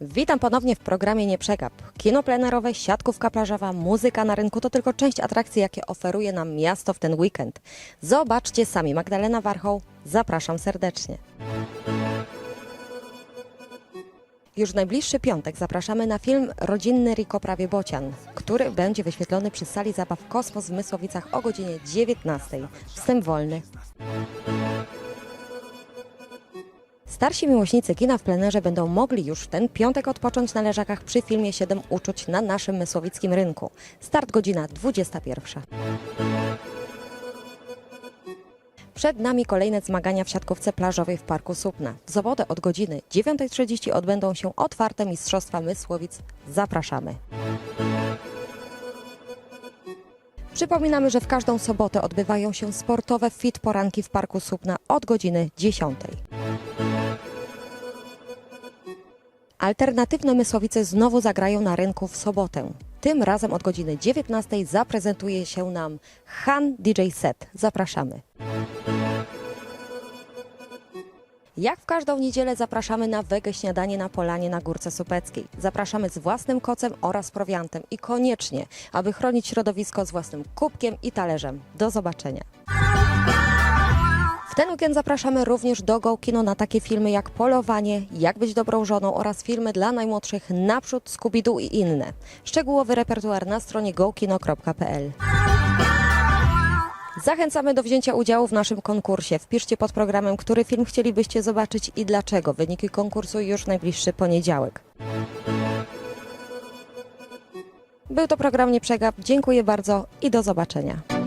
Witam ponownie w programie Nie Przegap. Kino plenerowe, siatkówka plażowa, muzyka na rynku to tylko część atrakcji, jakie oferuje nam miasto w ten weekend. Zobaczcie sami. Magdalena Warchoł, zapraszam serdecznie. Już w najbliższy piątek zapraszamy na film rodzinny Riko Prawie Bocian, który będzie wyświetlony przy sali zabaw Kosmos w Mysłowicach o godzinie 19. Wstęp wolny. Starsi miłośnicy kina w plenerze będą mogli już w ten piątek odpocząć na leżakach przy filmie 7 uczuć na naszym mysłowickim rynku. Start godzina 21. Przed nami kolejne zmagania w siatkówce plażowej w Parku Supna. W sobotę od godziny 9.30 odbędą się otwarte Mistrzostwa Mysłowic. Zapraszamy. Przypominamy, że w każdą sobotę odbywają się sportowe fit poranki w Parku Supna od godziny 10. Alternatywne Mysłowice znowu zagrają na rynku w sobotę. Tym razem od godziny 19 zaprezentuje się nam Han DJ Set. Zapraszamy. Jak w każdą niedzielę zapraszamy na wege śniadanie na polanie na Górce Supeckiej. Zapraszamy z własnym kocem oraz prowiantem i koniecznie, aby chronić środowisko z własnym kubkiem i talerzem. Do zobaczenia. Ten weekend zapraszamy również do Go Kino na takie filmy jak Polowanie, Jak być dobrą żoną oraz filmy dla najmłodszych Naprzód, Scooby-Doo i inne. Szczegółowy repertuar na stronie gokino.pl. Zachęcamy do wzięcia udziału w naszym konkursie. Wpiszcie pod programem, który film chcielibyście zobaczyć i dlaczego. Wyniki konkursu już w najbliższy poniedziałek. Był to program Nie Przegap. Dziękuję bardzo i do zobaczenia.